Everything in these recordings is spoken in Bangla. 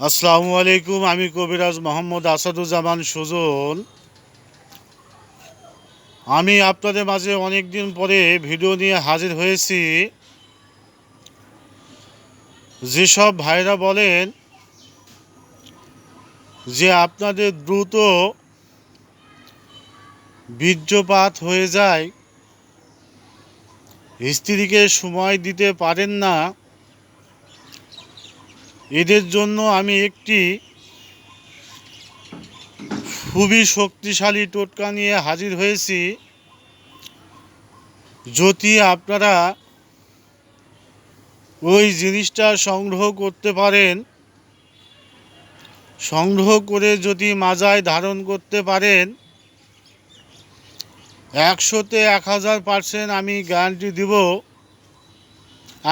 আসসালামু আলাইকুম, আমি কবিরাজ মোহাম্মদ আসাদুজ্জামান সুজন। আমি আপনাদের মাঝে অনেক দিন পরে ভিডিও নিয়ে হাজির হয়েছি। যেসব ভাইরা বলেন যে আপনাদের দ্রুত বীর্যপাত হয়ে যায়, স্ত্রীকে সময় দিতে পারেন না এদের জন্য আমি একটি খুবই শক্তিশালী টোটকা নিয়ে হাজির হয়েছি। যদি আপনারা ওই জিনিসটা সংগ্রহ করতে পারেন, সংগ্রহ করে যদি মাজায় ধারণ করতে পারেন, একশোতে এক হাজার পার্সেন্ট আমি গ্যারান্টি দিব,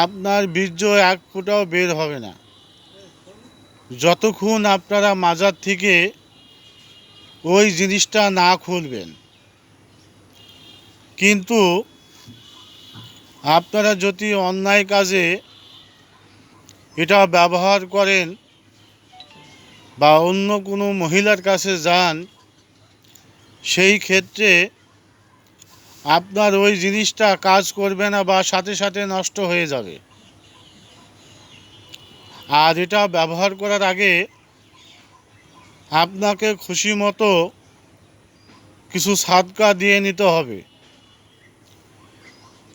আপনার বীর্য এক ফোঁটাও বের হবে না। যতক্ষণ আপনারা মাজার থেকে ওই জিনিসটা না খুলবেন। কিন্তু আপনারা যদি অন্যায় কাজে এটা ব্যবহার করেন বা অন্য কোনো মহিলার কাছে যান, সেই ক্ষেত্রে আপনার ওই জিনিসটা কাজ করবে না বা সাথে সাথে নষ্ট হয়ে যাবে। আর এটা ব্যবহার করার আগে আপনাকে খুশি মতো কিছু সাদকা দিয়ে নিতে হবে।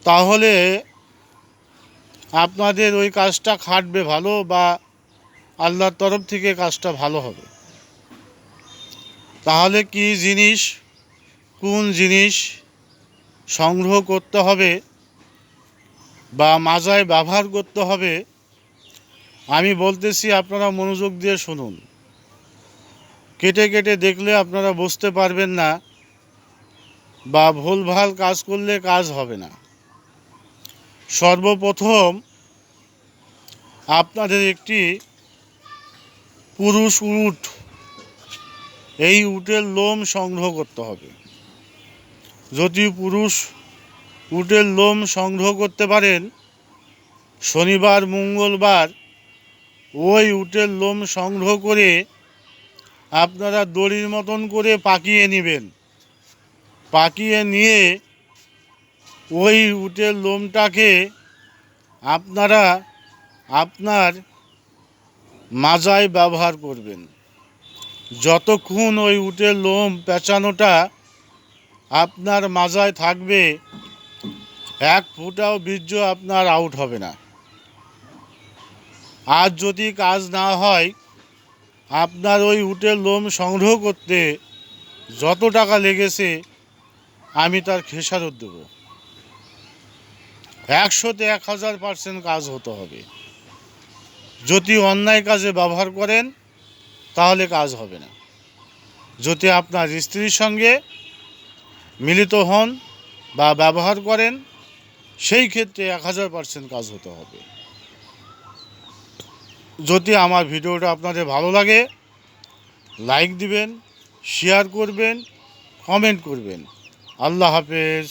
তাহলে আপনাদের ওই কাজটা খাটবে ভালো বা আল্লাহর তরফ থেকে কাজটা ভালো হবে। তাহলে কি জিনিস, কোন জিনিস সংগ্রহ করতে হবে বা মাজায় ব্যবহার করতে হবে আমি বলতেছি, আপনারা মনোযোগ দিয়ে শুনুন। কেটে কেটে দেখলে আপনারা বুঝতে পারবেন না বা ভুলভাল কাজ করলে কাজ হবে না। সর্বপ্রথম আপনাদের একটি পুরুষ উট, এই উটের লোম সংগ্রহ করতে হবে। যদি পুরুষ উটের লোম সংগ্রহ করতে পারেন, শনিবার, মঙ্গলবার ওই উটের লোম সংগ্রহ করে আপনারা দড়ির মতন করে পাকিয়ে নেবেন। পাকিয়ে নিয়ে ওই উটের লোমটাকে আপনারা আপনার মাজায় ব্যবহার করবেন। যতক্ষণ ওই উটের লোম পেঁচানোটা আপনার মাজায় থাকবে, এক ফুটাও বীর্য আপনার আউট হবে না। আর যদি কাজ না হয়, আপনার ওই উটের লোম সংগ্রহ করতে যত টাকা লেগেছে, আমি তার খেসারত দেব। একশোতে এক হাজার পার্সেন্ট কাজ হতে হবে। যদি অন্যায় কাজে ব্যবহার করেন, তাহলে কাজ হবে না। যদি আপনার স্ত্রীর সঙ্গে মিলিত হন বা ব্যবহার করেন, সেই ক্ষেত্রে এক হাজার পার্সেন্ট কাজ হতে হবে। যদি আমার ভিডিওটা আপনাদের ভালো লাগে লাইক দিবেন শেয়ার করবেন কমেন্ট করবেন। আল্লাহ হাফেজ।